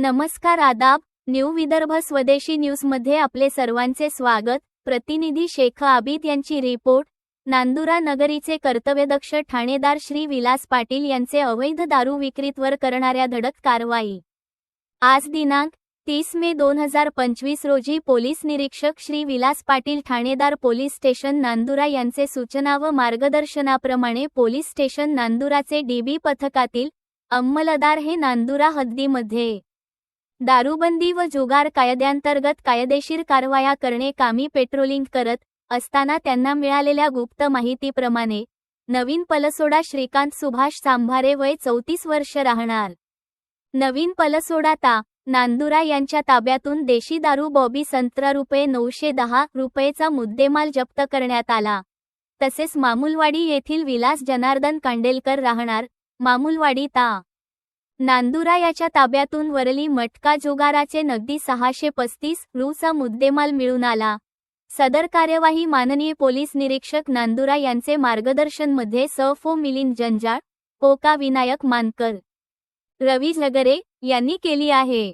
नमस्कार आदाब न्यू विदर्भ स्वदेशी न्यूजमध्ये आपले सर्वांचे स्वागत. प्रतिनिधी शेख आबिद यांची रिपोर्ट. नांदुरा नगरीचे कर्तव्यदक्ष ठाणेदार श्री विलास पाटील यांचे अवैध दारू विक्रीतवर करणाऱ्या धडक कारवाई. आज दिनांक तीस मे दोन हजार पंचवीस रोजी पोलीस निरीक्षक श्री विलास पाटील ठाणेदार पोलीस स्टेशन नांदुरा यांचे सूचना व मार्गदर्शनाप्रमाणे पोलीस स्टेशन नांदुराचे डीबी पथकातील अंमलदार हे नांदुरा हद्दीमध्ये दारूबंदी व जुगार कायद्यांतर्गत कायदेशीर कारवाया करणे कामी पेट्रोलिंग करत असताना त्यांना मिळालेल्या गुप्त माहितीप्रमाणे नवीन पलसोडा श्रीकांत सुभाष सांभारे वय चौतीस वर्ष राहणार. नवीन पलसोडा ता नांदुरा यांच्या ताब्यातून देशी दारू बॉबी संत्रा रुपये नऊशे दहा रुपयेचा मुद्देमाल जप्त करण्यात आला. तसेच मामुलवाडी येथील विलास जनार्दन कांडेलकर राहणार. मामुलवाडी ता नांदुरा याच्या ताब्यातून वरली मटका जुगाराचे नगदी सहाशे पस्तीस रूचा मुद्देमाल मिळून आला. सदर कार्यवाही माननीय पोलीस निरीक्षक नांदुरा यांचे मार्गदर्शनमध्ये सफो मिलिंद जंजाळ कोका विनायक मानकर रवी झगरे यांनी केली आहे.